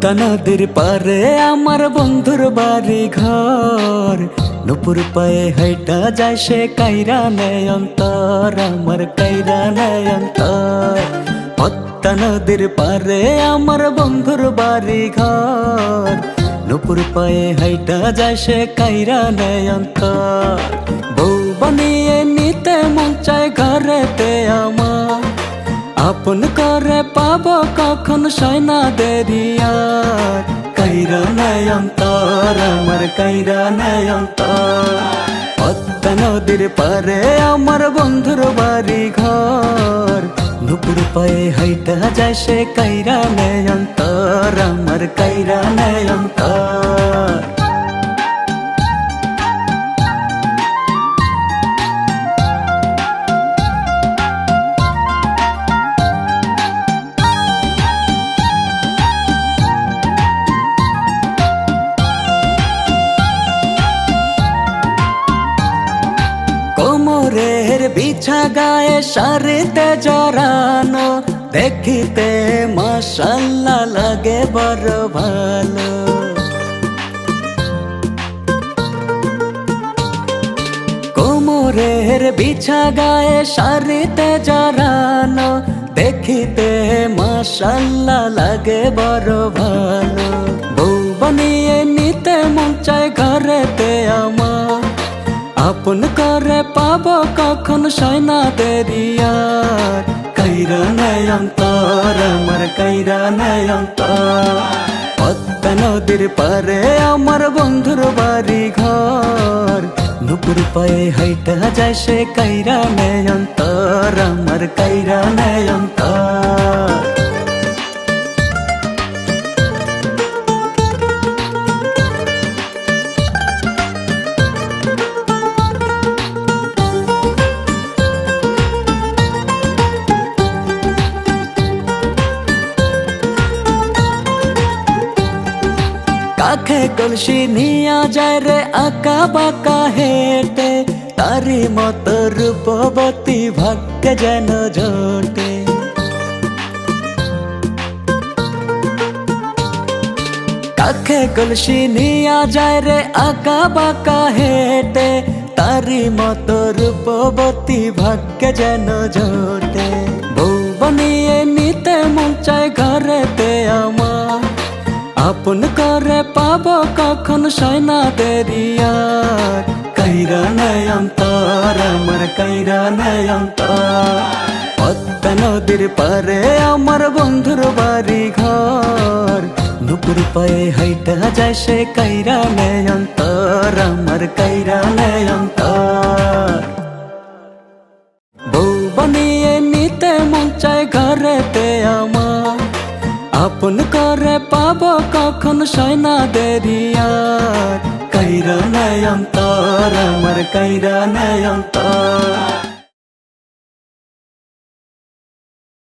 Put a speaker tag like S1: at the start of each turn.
S1: পদ্মা নদীর পারে আমার বন্ধুর বাড়ি ঘর নুপুর পায়ে হাইটা যায় সে কাইরা নেয় আমার কাইরা নেয় অন্তর। নদীর পারে আমার বন্ধুর বাড়ি ঘর নুপুর পায়ে হাইটা যায় সে কাইরা নেয় অন্তর। বউ বানিয়ে নিতে মন চায় ঘরেতে আমার। আপন করে পাব কখন সয়না কাইরা নয়ন্তর আমার কাইরা নয়ন্তর পদ্মা নদীর পারে আমার বন্ধুর বাড়ি ঘর দুপুর পায়ে হাইটা যায় সে কাইরা নয়ন্তর আমার কাইরা বিছা গায়ে সারিতে জড়ানো, দেখিতে মাসাল্লা লাগে বড় ভালো। কোমরের বিছা গায়ে সারিতে জড়ানো, দেখিতে মাসাল্লা লাগে বড় ভালো। বউ বানিয়ে নিতে মন চায় ঘরেতে আমার, আপন করে পাব কখন সয়না দেরিয়ার কাইরা নয়ন্তর আমার কাইরা নয়ন্ত পদ্মা নদীর পারে আমার বন্ধুর বাড়ি ঘর নুপুর পায়ে হাইটা যায় সে কাইরা নয়ন্তর আমার কাইরা নয়ন্তর কাখে কলসি নিয়া যায় রে, আঁকা বাঁকা হেঁটে। তারি মতো রূপবতী ভাগ্য যেন ঝোটে কাখে কলসি নিয়া যায় রে, আঁকা বাঁকা হেঁটে। তারি মতো রূপবতী ভাগ্য যেন ঝোটে বউ বানিয়ে নিতে মন চায় ঘরেতে আমার। আপন করে পাব কখন সয়না দেরিয়ার কাইরা নয়ন্তর আমার কাইরা নয়ন্তর পদ্মা নদীর পারে আমার বন্ধুর বাড়ি ঘর দুপুর পায়ে হাইটা যায় সে কাইরা নয়ন্তর আমার কাইরা নয়ন্তর বউ বানিয়ে নিতে মন চায় ঘরেতে আমার। আপন করে পাব কখন সয়না দেরিয়ার? কাইরা নয়ন্তর আমার কাইরা নয়ন্তর